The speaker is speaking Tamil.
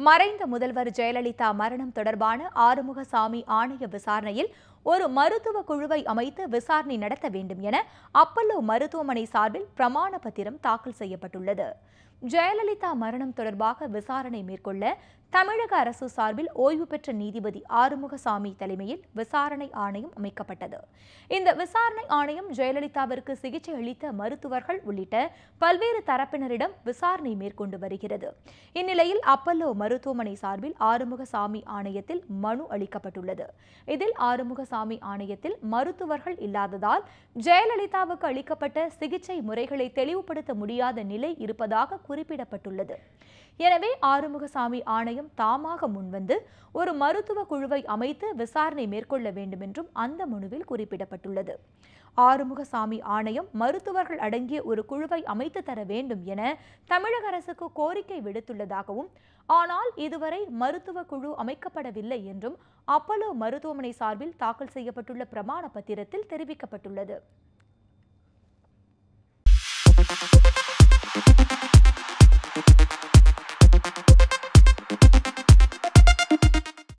மறைந்த முதல்வர் ஜெயலலிதா மரணம் தொடர்பான ஆறுமுகசாமி ஆணைய விசாரணையில் ஒரு மருத்துவ குழுவை அமைத்து விசாரணை நடத்த வேண்டும் என அப்பல்லோ மருத்துவமனை சார்பில் பிரமாண பத்திரம் தாக்கல் செய்யப்பட்டுள்ளது. ஜெயலலிதா மரணம் தொடர்பாக விசாரணை மேற்கொள்ள தமிழக அரசு சார்பில் ஓய்வு பெற்ற நீதிபதி ஆறுமுகசாமி தலைமையில் விசாரணை ஆணையம் அமைக்கப்பட்டது. இந்த விசாரணை ஆணையம் ஜெயலலிதாவிற்கு சிகிச்சை அளித்த மருத்துவர்கள் உள்ளிட்ட பல்வேறு தரப்பினரிடம் விசாரணை மேற்கொண்டு வருகிறது. இந்நிலையில் அப்பல்லோ மருத்துவமனை சார்பில் ஆறுமுகசாமி ஆணையத்தில் மனு அளிக்கப்பட்டுள்ளது. இதில் ஆறுமுகசாமி ஆணையத்தில் மருத்துவர்கள் இல்லாததால் ஜெயலலிதாவுக்கு அளிக்கப்பட்ட சிகிச்சை முறைகளை தெளிவுபடுத்த முடியாத நிலை இருப்பதாக குறிப்பிடப்பட்டுள்ளது. எனவே ஆறுமுகசாமி ஆணையம் தாமாக முன்வந்து ஒரு மருத்துவ குழுவை அமைத்து விசாரணை மேற்கொள்ள வேண்டும் என்றும் அந்த மனுவில் குறிப்பிடப்பட்டுள்ளது. ஆறுமுகசாமி ஆணையம் மருத்துவர்கள் அடங்கிய ஒரு குழுவை அமைத்து தர வேண்டும் என தமிழக அரசுக்கு கோரிக்கை விடுத்துள்ளதாகவும் ஆனால் இதுவரை மருத்துவ குழு அமைக்கப்படவில்லை என்றும் அப்பலோ மருத்துவமனை சார்பில் தாக்கல் செய்யப்பட்டுள்ள பிரமாண பத்திரத்தில் தெரிவிக்கப்பட்டுள்ளது.